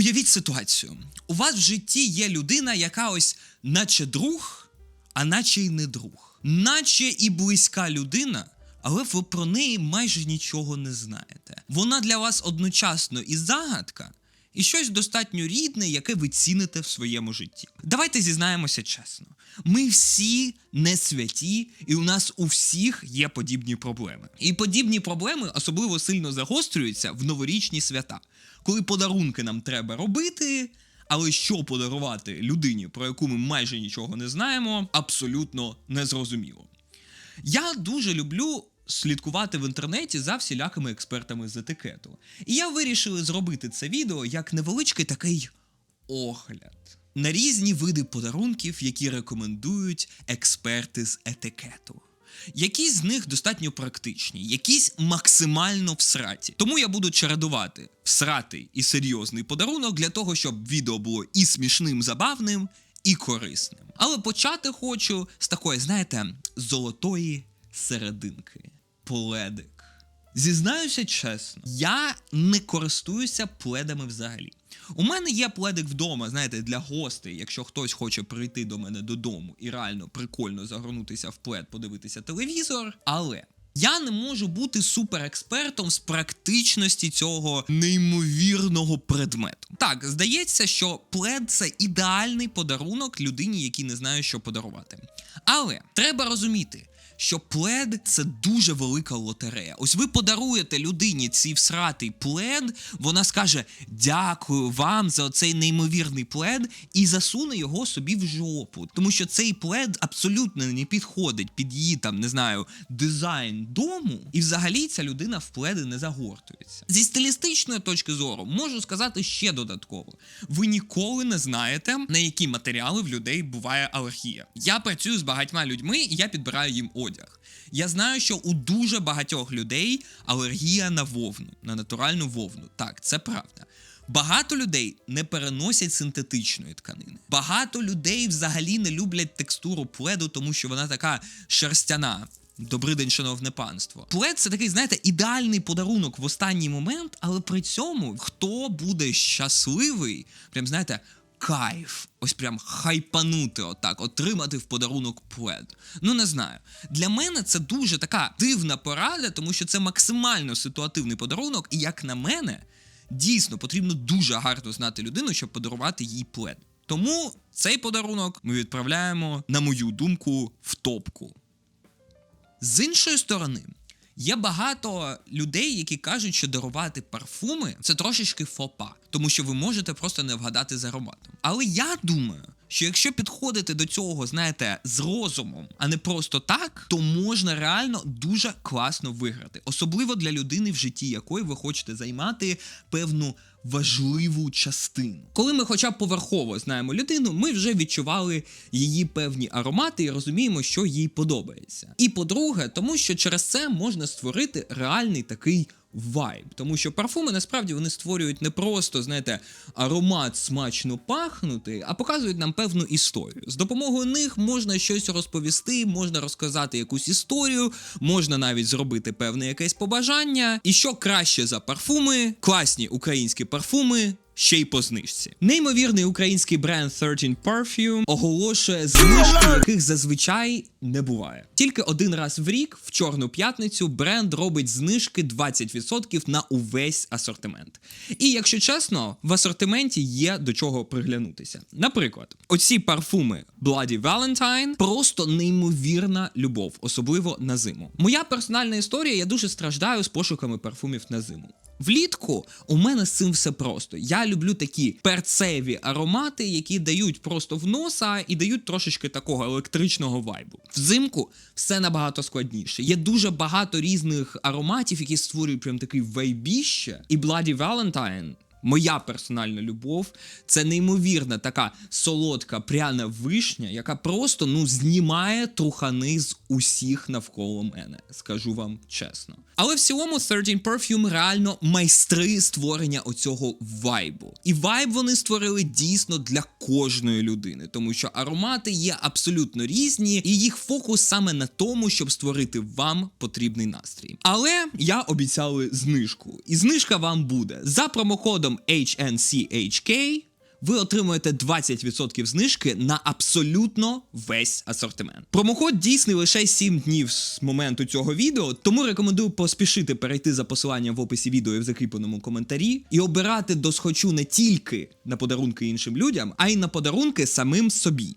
Уявіть ситуацію. У вас в житті є людина, яка ось наче друг, а наче й не друг. Наче і близька людина, але ви про неї майже нічого не знаєте. Вона для вас одночасно і загадка, і щось достатньо рідне, яке ви ціните в своєму житті. Давайте зізнаємося чесно. Ми всі не святі, і у нас у всіх є подібні проблеми. І подібні проблеми особливо сильно загострюються в новорічні свята, коли подарунки нам треба робити. Але що подарувати людині, про яку ми майже нічого не знаємо, абсолютно незрозуміло. Я дуже люблю слідкувати в інтернеті за всілякими експертами з етикету. І я вирішив зробити це відео як невеличкий такий огляд на різні види подарунків, які рекомендують експерти з етикету. Якісь з них достатньо практичні, якісь максимально всраті. Тому я буду чередувати всратий і серйозний подарунок для того, щоб відео було і смішним, забавним, і корисним. Але почати хочу з такої, знаєте, золотої серединки. Пледик. Зізнаюся чесно, я не користуюся пледами взагалі. У мене є пледик вдома, знаєте, для гостей, якщо хтось хоче прийти до мене додому і реально прикольно загорнутися в плед, подивитися телевізор. Але я не можу бути суперекспертом з практичності цього неймовірного предмету. Так, здається, що плед це ідеальний подарунок людині, якій не знає, що подарувати. Але треба розуміти. Що плед це дуже велика лотерея. Ось ви подаруєте людині цей всратий плед, вона скаже дякую вам за цей неймовірний плед і засуне його собі в жопу. Тому що цей плед абсолютно не підходить під її там, не знаю, дизайн дому. І взагалі ця людина в пледи не загортується. Зі стилістичної точки зору можу сказати ще додатково: ви ніколи не знаєте, на які матеріали в людей буває алергія. Я працюю з багатьма людьми, і я підбираю їм одяг. Я знаю, що у дуже багатьох людей алергія на вовну, на натуральну вовну. Так, це правда. Багато людей не переносять синтетичної тканини. Багато людей взагалі не люблять текстуру пледу, тому що вона така шерстяна. Добрий день, шановне панство. Плед це такий, знаєте, ідеальний подарунок в останній момент, але при цьому хто буде щасливий, прям знаєте, кайф, ось прям хайпанути, отак, отримати в подарунок плед. Ну не знаю. Для мене це дуже така дивна порада, тому що це максимально ситуативний подарунок, і як на мене, дійсно потрібно дуже гарно знати людину, щоб подарувати їй плед. Тому цей подарунок ми відправляємо, на мою думку, в топку. З іншої сторони, є багато людей, які кажуть, що дарувати парфуми це трошечки фопа, тому що ви можете просто не вгадати з ароматом. Але я думаю, що якщо підходити до цього, знаєте, з розумом, а не просто так, то можна реально дуже класно виграти, особливо для людини, в житті якої ви хочете займати певну важливу частину. Коли ми, хоча б поверхово знаємо людину, ми вже відчували її певні аромати і розуміємо, що їй подобається. І по-друге, тому що через це можна створити реальний такий. Вайб, тому що парфуми насправді вони створюють не просто, знаєте, аромат смачно пахнути, а показують нам певну історію. З допомогою них можна щось розповісти, можна розказати якусь історію, можна навіть зробити певне якесь побажання. І що краще за парфуми, класні українські парфуми. Ще й по знижці. Неймовірний український бренд 13 Perfume оголошує знижки, яких зазвичай не буває. Тільки один раз в рік, в чорну п'ятницю, бренд робить знижки 20% на увесь асортимент. І якщо чесно, в асортименті є до чого приглянутися. Наприклад, оці парфуми Bloody Valentine просто неймовірна любов, особливо на зиму. Моя персональна історія, я дуже страждаю з пошуками парфумів на зиму. Влітку у мене з цим все просто. Я люблю такі перцеві аромати, які дають просто в носа і дають трошечки такого електричного вайбу. Взимку все набагато складніше. Є дуже багато різних ароматів, які створюють прям такий вайбіще. І Bloody Valentine Моя персональна любов це неймовірна така солодка пряна вишня, яка просто ну знімає трухани з усіх навколо мене, скажу вам чесно. Але в цілому 13 Perfume реально майстри створення оцього вайбу. І вайб вони створили дійсно для кожної людини, тому що аромати є абсолютно різні, і їх фокус саме на тому, щоб створити вам потрібний настрій. Але я обіцяли знижку, і знижка вам буде за промокодом кодом HNCHK ви отримуєте 20% знижки на абсолютно весь асортимент. Промокод дійсний лише 7 днів з моменту цього відео, тому рекомендую поспішити перейти за посиланням в описі відео і в закріпленому коментарі і обирати досхочу не тільки на подарунки іншим людям, а й на подарунки самим собі.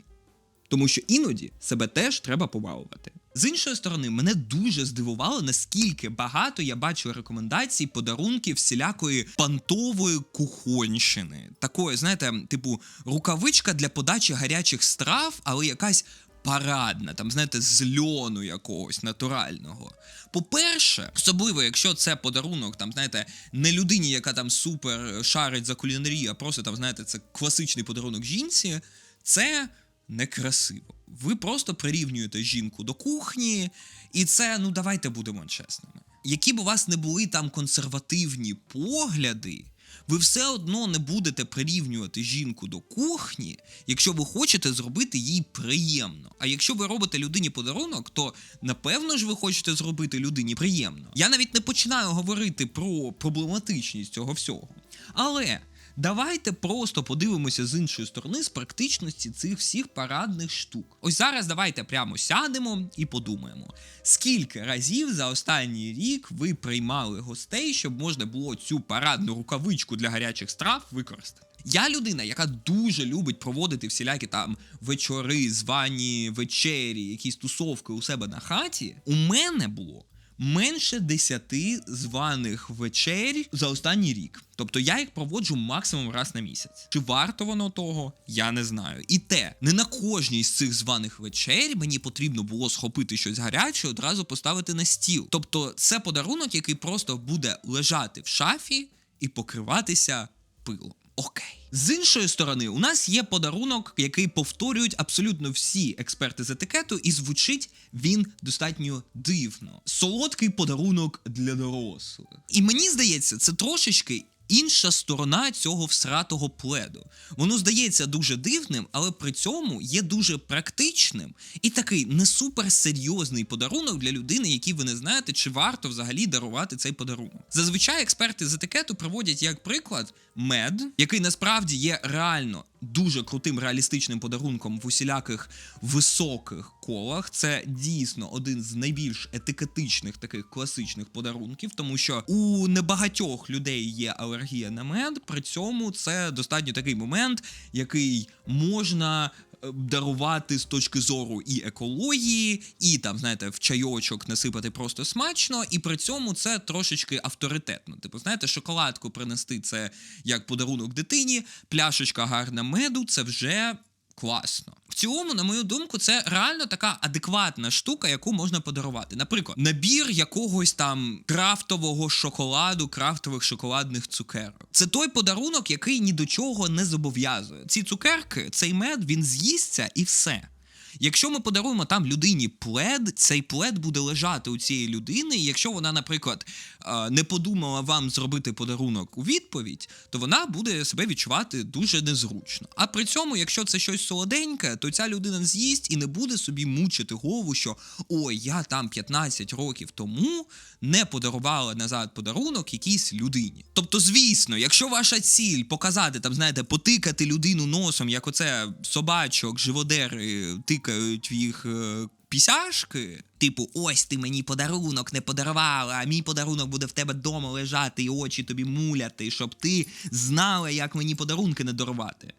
Тому що іноді себе теж треба побалувати. З іншої сторони, мене дуже здивувало, наскільки багато я бачу рекомендацій подарунків всілякої пантової кухонщини. Такої, знаєте, типу, рукавичка для подачі гарячих страв, але якась парадна, там, знаєте, з льону якогось натурального. По-перше, особливо, якщо це подарунок, там, знаєте, не людині, яка там супер шарить за кулінарію, а просто там, знаєте, це класичний подарунок жінці, це некрасиво. Ви просто прирівнюєте жінку до кухні, і це, ну давайте будемо чесними. Які б у вас не були там консервативні погляди, ви все одно не будете прирівнювати жінку до кухні, якщо ви хочете зробити їй приємно. А якщо ви робите людині подарунок, то напевно ж ви хочете зробити людині приємно. Я навіть не починаю говорити про проблематичність цього всього. Але Давайте просто подивимося з іншої сторони з практичності цих всіх парадних штук. Ось зараз давайте прямо сядемо і подумаємо, скільки разів за останній рік ви приймали гостей, щоб можна було цю парадну рукавичку для гарячих страв використати. Я людина, яка дуже любить проводити всілякі там вечори, звані вечері, якісь тусовки у себе на хаті. У мене було менше 10 званих вечер за останній рік. Тобто я їх проводжу максимум раз на місяць. Чи варто воно того, я не знаю. І те, не на кожній з цих званих вечер мені потрібно було схопити щось гаряче, одразу поставити на стіл. Тобто, це подарунок, який просто буде лежати в шафі і покриватися пилом. Окей. З іншої сторони, у нас є подарунок, який повторюють абсолютно всі експерти з етикету, і звучить він достатньо дивно. Солодкий подарунок для дорослих. І мені здається, це трошечки. Інша сторона цього всратого пледу. Воно здається дуже дивним, але при цьому є дуже практичним і такий не суперсерйозний подарунок для людини, який ви не знаєте, чи варто взагалі дарувати цей подарунок. Зазвичай експерти з етикету проводять як приклад мед, який насправді є реально дуже крутим реалістичним подарунком в усіляких високих колах. Це дійсно один з найбільш етикетичних таких класичних подарунків, тому що у небагатьох людей є алергія на мед. При цьому це достатньо такий момент, який можна. Е, Дарувати з точки зору і екології, і там, знаєте, в чайочок насипати просто смачно, і при цьому це трошечки авторитетно. Типу, знаєте, шоколадку принести це як подарунок дитині, пляшечка гарна меду це вже класно. В цілому, на мою думку, це реально така адекватна штука, яку можна подарувати. Наприклад, набір якогось там крафтового шоколаду, крафтових шоколадних цукерок. Це той подарунок, який ні до чого не зобов'язує. Ці цукерки, цей мед, він з'їсться і все. Якщо ми подаруємо там людині плед, цей плед буде лежати у цієї людини. І якщо вона, наприклад, е, не подумала вам зробити подарунок у відповідь, то вона буде себе відчувати дуже незручно. А при цьому, якщо це щось солоденьке, то ця людина з'їсть і не буде собі мучити голову, що ой, я там 15 років тому не подарувала назад подарунок якійсь людині. Тобто, звісно, якщо ваша ціль показати там, знаєте, потикати людину носом, як оце собачок, живодери тикають в їх. е, Пісяшки, типу, ось ти мені подарунок не подарувала, а мій подарунок буде в тебе вдома лежати і очі тобі муляти, щоб ти знала, як мені подарунки не дарувати.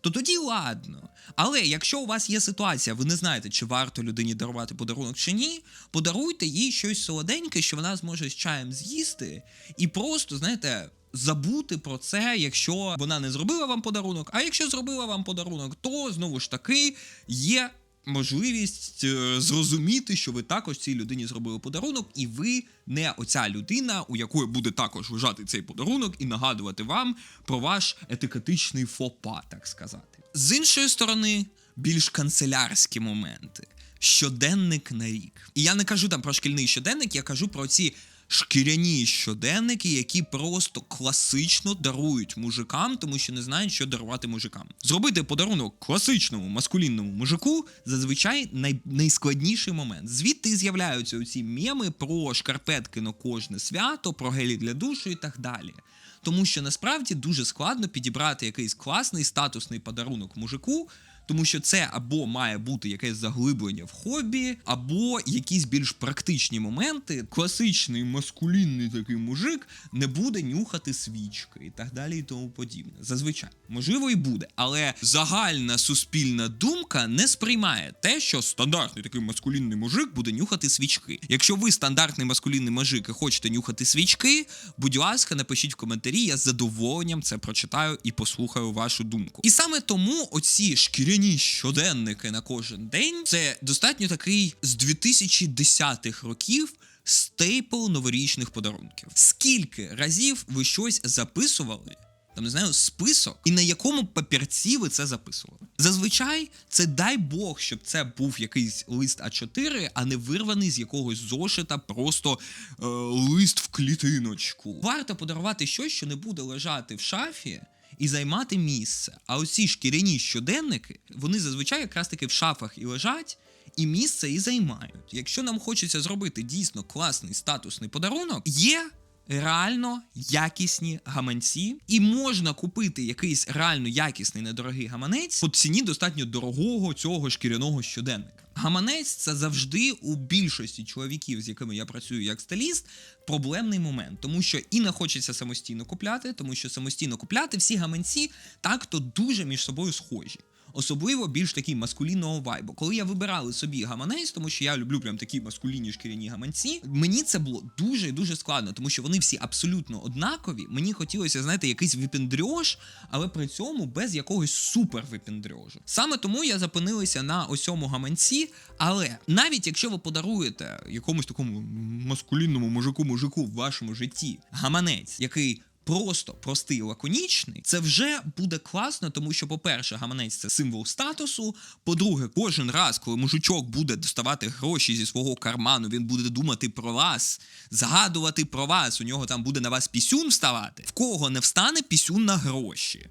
То тоді ладно. Але якщо у вас є ситуація, ви не знаєте, чи варто людині дарувати подарунок чи ні, подаруйте їй щось солоденьке, що вона зможе з чаєм з'їсти, і просто, знаєте, забути про це, якщо вона не зробила вам подарунок. А якщо зробила вам подарунок, то знову ж таки є можливість е, зрозуміти, що ви також цій людині зробили подарунок, і ви не оця людина, у якої буде також лежати цей подарунок, і нагадувати вам про ваш етикетичний фопа, так сказати. З іншої сторони, більш канцелярські моменти. Щоденник на рік. І я не кажу там про шкільний щоденник, я кажу про ці шкіряні щоденники, які просто класично дарують мужикам, тому що не знають, що дарувати мужикам. Зробити подарунок класичному маскулінному мужику зазвичай най- найскладніший момент. Звідти з'являються оці меми про шкарпетки на кожне свято, про гелі для душу і так далі. Тому що насправді дуже складно підібрати якийсь класний статусний подарунок мужику. Тому що це або має бути якесь заглиблення в хобі, або якісь більш практичні моменти. Класичний маскулінний такий мужик не буде нюхати свічки і так далі, і тому подібне. Зазвичай, можливо, і буде, але загальна суспільна думка не сприймає те, що стандартний такий маскулінний мужик буде нюхати свічки. Якщо ви стандартний маскулінний мужик і хочете нюхати свічки, будь ласка, напишіть в коментарі, я з задоволенням це прочитаю і послухаю вашу думку. І саме тому оці шкіряні щоденники на кожен день це достатньо такий з 2010-х років. Стейпл новорічних подарунків. Скільки разів ви щось записували? Там не знаю, список, і на якому папірці ви це записували. Зазвичай це дай Бог, щоб це був якийсь лист А4, а не вирваний з якогось зошита, просто е, лист в клітиночку. Варто подарувати щось, що не буде лежати в шафі. І займати місце. А оці шкіряні щоденники, вони зазвичай якраз таки в шафах і лежать, і місце і займають. Якщо нам хочеться зробити дійсно класний статусний подарунок, є реально якісні гаманці, і можна купити якийсь реально якісний недорогий гаманець по ціні достатньо дорогого цього шкіряного щоденника. Гаманець це завжди у більшості чоловіків, з якими я працюю як стиліст, проблемний момент, тому що і не хочеться самостійно купляти, тому що самостійно купляти всі гаманці так-то дуже між собою схожі. Особливо більш такий маскулінного вайбу. Коли я вибирали собі гаманець, тому що я люблю прям такі маскулінні шкіряні гаманці, мені це було дуже дуже складно, тому що вони всі абсолютно однакові. Мені хотілося, знаєте, якийсь випендрьош, але при цьому без якогось супер випендрьожу. Саме тому я зупинилася на ось гаманці. Але навіть якщо ви подаруєте якомусь такому маскулінному мужику мужику в вашому житті гаманець, який просто простий лаконічний, це вже буде класно, тому що, по-перше, гаманець це символ статусу. По-друге, кожен раз, коли мужичок буде доставати гроші зі свого карману, він буде думати про вас, згадувати про вас. У нього там буде на вас пісюн вставати. В кого не встане пісюн на гроші?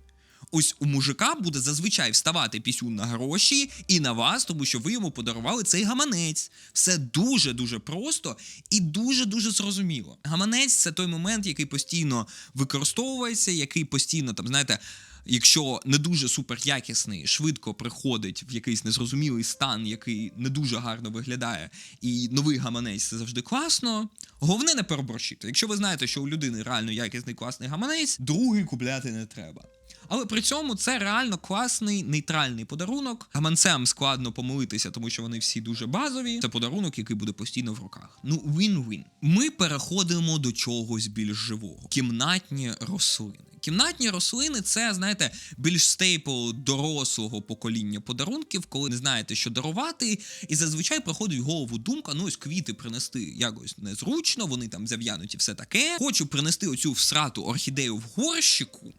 Ось у мужика буде зазвичай вставати пісюн на гроші і на вас, тому що ви йому подарували цей гаманець. Все дуже дуже просто і дуже дуже зрозуміло. Гаманець це той момент, який постійно використовується, який постійно там, знаєте. Якщо не дуже суперякісний, швидко приходить в якийсь незрозумілий стан, який не дуже гарно виглядає, і новий гаманець це завжди класно. Головне не переборщити. Якщо ви знаєте, що у людини реально якісний класний гаманець, другий купляти не треба. Але при цьому це реально класний нейтральний подарунок. Гаманцям складно помилитися, тому що вони всі дуже базові. Це подарунок, який буде постійно в руках. Ну, win-win. Ми переходимо до чогось більш живого: кімнатні рослини. Кімнатні рослини це, знаєте, більш стейпл дорослого покоління подарунків, коли не знаєте, що дарувати, і зазвичай приходить в голову думка: ну ось квіти принести якось незручно, вони там зав'януті, все таке. Хочу принести оцю всрату орхідею в горщику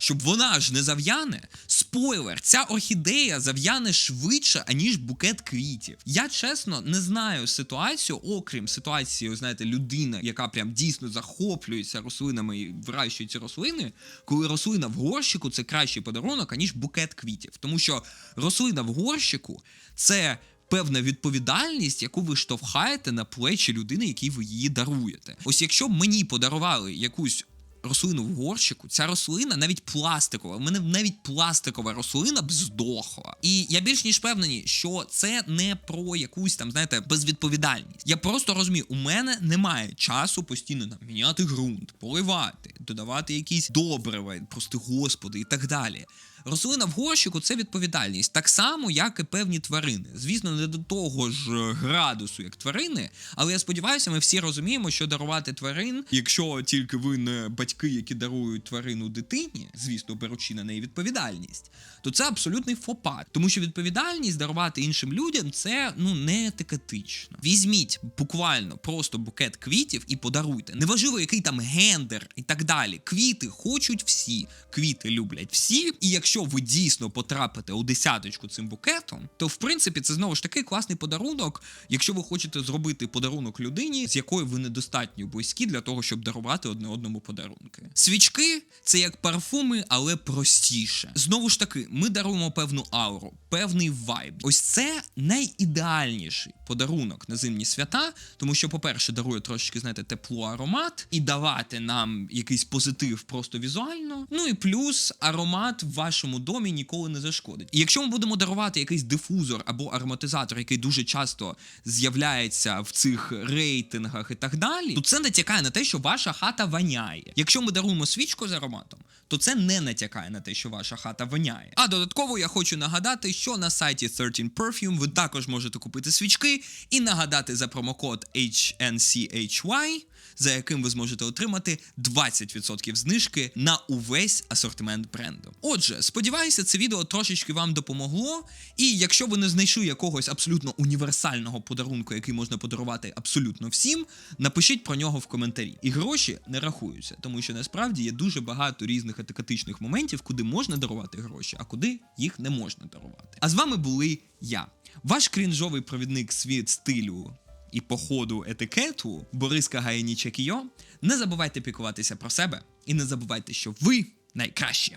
щоб вона ж не зав'яне. Спойлер, ця орхідея зав'яне швидше, аніж букет квітів. Я чесно не знаю ситуацію, окрім ситуації, знаєте, людина, яка прям дійсно захоплюється рослинами і вирощує ці рослини, коли рослина в горщику це кращий подарунок, аніж букет квітів. Тому що рослина в горщику це. Певна відповідальність, яку ви штовхаєте на плечі людини, якій ви її даруєте. Ось якщо б мені подарували якусь рослину в горщику, ця рослина навіть пластикова. У мене навіть пластикова рослина б здохла. І я більш ніж певний, що це не про якусь там, знаєте, безвідповідальність. Я просто розумію, у мене немає часу постійно там міняти ґрунт, поливати, додавати якісь добрива, прости господи, і так далі. Рослина в горщику це відповідальність, так само, як і певні тварини. Звісно, не до того ж градусу, як тварини, але я сподіваюся, ми всі розуміємо, що дарувати тварин, якщо тільки ви не батьки, які дарують тварину дитині, звісно, беручи на неї відповідальність, то це абсолютний фопат. Тому що відповідальність дарувати іншим людям це ну не етикетично. Візьміть буквально просто букет квітів і подаруйте. Неважливо, який там гендер і так далі. Квіти хочуть всі, квіти люблять всі. І якщо якщо ви дійсно потрапите у десяточку цим букетом, то в принципі це знову ж таки класний подарунок, якщо ви хочете зробити подарунок людині, з якою ви недостатньо близькі для того, щоб дарувати одне одному подарунки. Свічки це як парфуми, але простіше. Знову ж таки, ми даруємо певну ауру, певний вайб. Ось це найідеальніший подарунок на зимні свята, тому що, по-перше, дарує трошечки, знаєте, тепло аромат і давати нам якийсь позитив просто візуально. Ну і плюс аромат в вашому домі ніколи не зашкодить. І якщо ми будемо дарувати якийсь дифузор або ароматизатор, який дуже часто з'являється в цих рейтингах і так далі, то це натякає на те, що ваша хата воняє. Якщо ми даруємо свічку з ароматом, то це не натякає на те, що ваша хата воняє. А додатково я хочу нагадати, що на сайті 13 Perfume ви також можете купити свічки і нагадати за промокод HNCHY, за яким ви зможете отримати 20% знижки на увесь асортимент бренду. Отже, сподіваюся, це відео трошечки вам допомогло. І якщо ви не знайшли якогось абсолютно універсального подарунку, який можна подарувати абсолютно всім, напишіть про нього в коментарі. І гроші не рахуються, тому що насправді є дуже багато різних етикатичних моментів, куди можна дарувати гроші, а куди їх не можна дарувати. А з вами були я, ваш крінжовий провідник світ стилю і походу етикету Бориска Гаєніча Кіо, Не забувайте піклуватися про себе і не забувайте, що ви найкращі.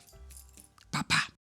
Па-па!